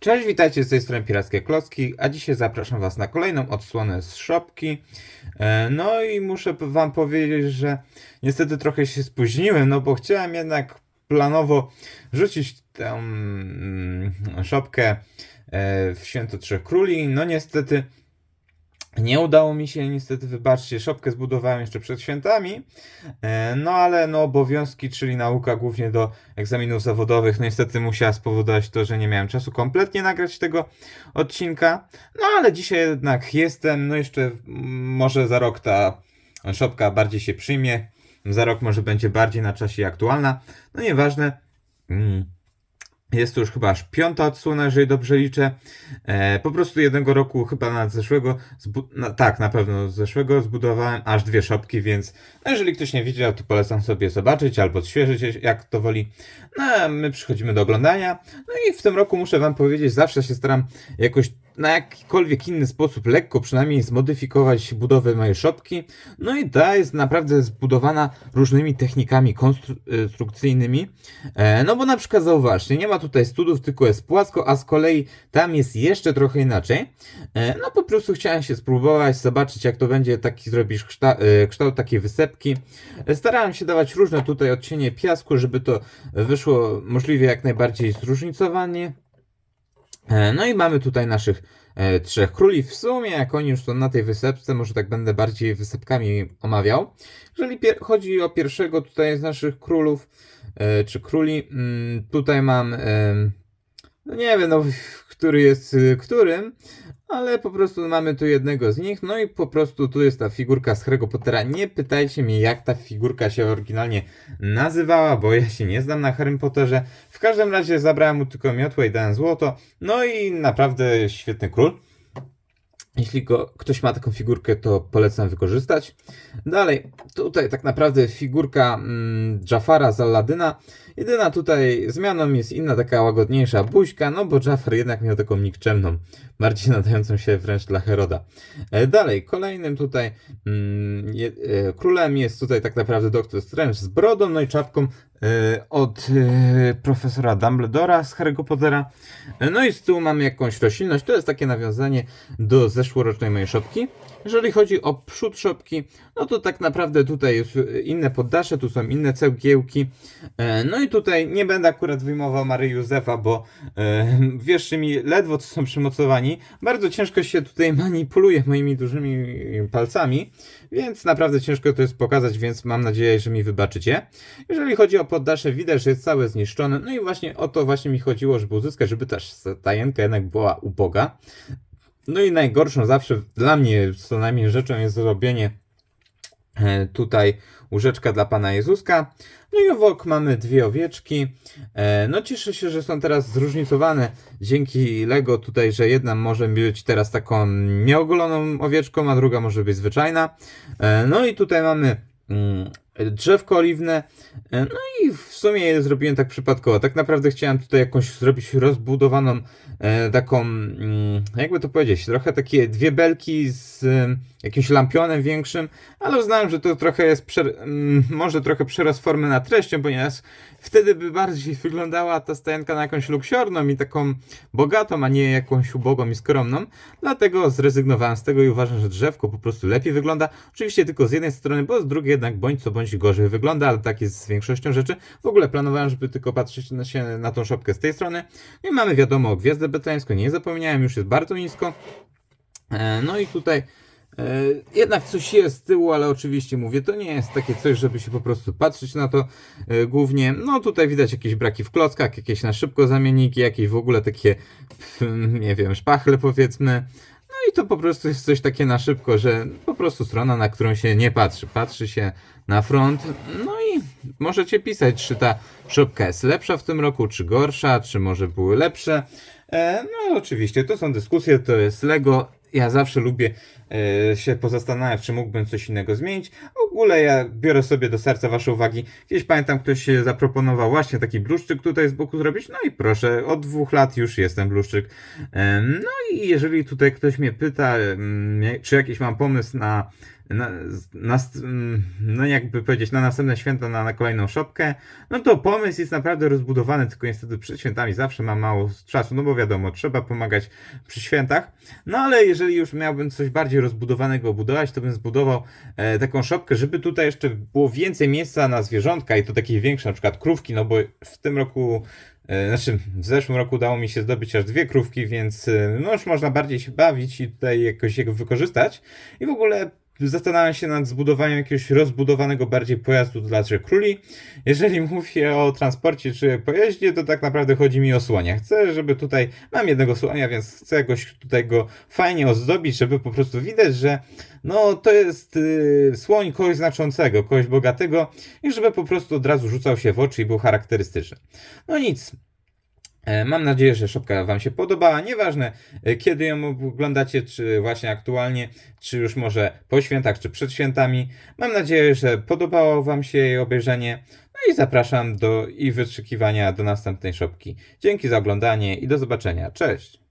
Cześć, witajcie z tej strony Pirackie Klocki, a dzisiaj zapraszam Was na kolejną odsłonę z szopki. E, No i muszę Wam powiedzieć, że niestety trochę się spóźniłem, no bo chciałem jednak planowo rzucić tę mm, szopkę e, w Święto Trzech Króli. No niestety nie udało mi się, niestety wybaczcie, szopkę zbudowałem jeszcze przed świętami, E, no ale no obowiązki, czyli nauka głównie do egzaminów zawodowych, no niestety musiała spowodować to, że nie miałem czasu kompletnie nagrać tego odcinka. No ale dzisiaj jednak jestem, no jeszcze może za rok ta szopka bardziej się przyjmie, za rok może będzie bardziej na czasie aktualna, no nieważne. Mm. Jest to już chyba aż piąta odsłona, jeżeli dobrze liczę. E, po prostu jednego roku, chyba nad zeszłego, na, tak, na pewno zeszłego zbudowałem aż dwie szopki, więc no jeżeli ktoś nie widział, to polecam sobie zobaczyć albo odświeżyć, jak to woli. No a my przechodzimy do oglądania. No i w tym roku muszę wam powiedzieć, zawsze się staram jakoś na jakikolwiek inny sposób, lekko przynajmniej zmodyfikować budowę mojej szopki. No i ta jest naprawdę zbudowana różnymi technikami konstrukcyjnymi. E, no bo na przykład zauważcie, nie ma tutaj studów, tylko jest płasko, a z kolei tam jest jeszcze trochę inaczej. E, no po prostu chciałem się spróbować, zobaczyć jak to będzie taki zrobisz kształt, kształt takiej wysepki. E, Starałem się dawać różne tutaj odcienie piasku, żeby to wyszło możliwie jak najbardziej zróżnicowanie. E, No i mamy tutaj naszych e, trzech króli. W sumie, jak oni już są na tej wysepce, może tak będę bardziej wysepkami omawiał. Jeżeli chodzi o pierwszego tutaj z naszych królów, e, czy króli, mm, tutaj mam, no nie wiem, no, który jest którym, ale po prostu mamy tu jednego z nich, no i po prostu tu jest ta figurka z Harry'ego Pottera. Nie pytajcie mnie, jak ta figurka się oryginalnie nazywała, bo ja się nie znam na Harrym Potterze. W każdym razie zabrałem mu tylko miotłę i dałem złoto, no i naprawdę świetny król. Jeśli go, ktoś ma taką figurkę, to polecam wykorzystać. Dalej, tutaj tak naprawdę figurka mm, Jafara z Aladyna. Jedyna tutaj zmianą jest inna, taka łagodniejsza buźka, no bo Jafar jednak miał taką nikczemną, bardziej nadającą się wręcz dla Heroda. E, dalej, kolejnym tutaj mm, je, e, królem jest tutaj tak naprawdę Doktor Strange z brodą, no i czapką e, od e, profesora Dumbledora z Harry'ego Pottera. E, no i z tyłu mamy jakąś roślinność, to jest takie nawiązanie do zeszłorocznej mojej szopki. Jeżeli chodzi o przód szopki, no to tak naprawdę tutaj jest inne poddasze, tu są inne cegiełki. E, No i tutaj nie będę akurat wyjmował Maryi Józefa, bo e, mi, ledwo to są przymocowani. Bardzo ciężko się tutaj manipuluje moimi dużymi palcami, więc naprawdę ciężko to jest pokazać, więc mam nadzieję, że mi wybaczycie. Jeżeli chodzi o poddasze, widać, że jest całe zniszczone. No i właśnie o to właśnie mi chodziło, żeby uzyskać, żeby ta stajenka jednak była uboga. No i najgorszą zawsze dla mnie co najmniej rzeczą jest zrobienie e, tutaj łóżeczka dla Pana Jezuska. No i obok mamy dwie owieczki. E, No cieszę się, że są teraz zróżnicowane dzięki Lego tutaj, że jedna może być teraz taką nieogoloną owieczką, a druga może być zwyczajna. E, No i tutaj mamy mm, drzewko oliwne. E, No i w sumie je zrobiłem tak przypadkowo. Tak naprawdę chciałem tutaj jakąś zrobić rozbudowaną e, taką, mm, jakby to powiedzieć, trochę takie dwie belki z e, jakimś lampionem większym, ale uznałem, że to trochę jest, mm, może trochę przerost formy na treścią, ponieważ wtedy by bardziej wyglądała ta stajenka na jakąś luksiorną i taką bogatą, a nie jakąś ubogą i skromną. Dlatego zrezygnowałem z tego i uważam, że drzewko po prostu lepiej wygląda. Oczywiście tylko z jednej strony, bo z drugiej jednak bądź co bądź gorzej wygląda, ale tak jest z większością rzeczy. W ogóle planowałem, żeby tylko patrzeć na, się na tą szopkę z tej strony. I mamy wiadomo gwiazdę betleńską, nie zapomniałem, już jest bardzo nisko. E, No i tutaj e, jednak coś jest z tyłu, ale oczywiście mówię, to nie jest takie coś, żeby się po prostu patrzeć na to e, głównie. No tutaj widać jakieś braki w klockach, jakieś na szybko zamienniki, jakieś w ogóle takie, nie wiem, szpachle powiedzmy. No i to po prostu jest coś takie na szybko, że po prostu strona, na którą się nie patrzy. Patrzy się na front. No i możecie pisać, czy ta szopka jest lepsza w tym roku, czy gorsza, czy może były lepsze. E, no oczywiście, to są dyskusje, to jest Lego. Ja zawsze lubię e, się pozastanawiać, czy mógłbym coś innego zmienić. W ogóle ja biorę sobie do serca Wasze uwagi. Gdzieś pamiętam, ktoś e, zaproponował właśnie taki bluszczyk tutaj z boku zrobić. No i proszę, od dwóch lat już jest ten bluszczyk. Em, No i jeżeli tutaj ktoś mnie pyta, em, czy jakiś mam pomysł na na, na, mm, no jakby powiedzieć, na następne święta, na, na kolejną szopkę, no to pomysł jest naprawdę rozbudowany, tylko niestety przed świętami zawsze mam mało czasu, no bo wiadomo, trzeba pomagać przy świętach, no ale jeżeli już miałbym coś bardziej rozbudowanego budować, to bym zbudował e, taką szopkę, żeby tutaj jeszcze było więcej miejsca na zwierzątka i to takie większe, na przykład krówki, no bo w tym roku E, Znaczy, w zeszłym roku udało mi się zdobyć aż dwie krówki, więc e, no już można bardziej się bawić i tutaj jakoś je wykorzystać. I w ogóle zastanawiam się nad zbudowaniem jakiegoś rozbudowanego bardziej pojazdu dla trzech króli. Jeżeli mówię o transporcie czy pojeździe, to tak naprawdę chodzi mi o słonia. Chcę, żeby tutaj, mam jednego słonia, więc chcę jakoś tutaj go fajnie ozdobić, żeby po prostu widać, że no to jest y, słoń kogoś znaczącego, kogoś bogatego i żeby po prostu od razu rzucał się w oczy i był charakterystyczny. No nic. E, Mam nadzieję, że szopka Wam się podobała. Nieważne e, kiedy ją oglądacie, czy właśnie aktualnie, czy już może po świętach, czy przed świętami. Mam nadzieję, że podobało Wam się jej obejrzenie. No i zapraszam do i wyczekiwania do następnej szopki. Dzięki za oglądanie i do zobaczenia. Cześć!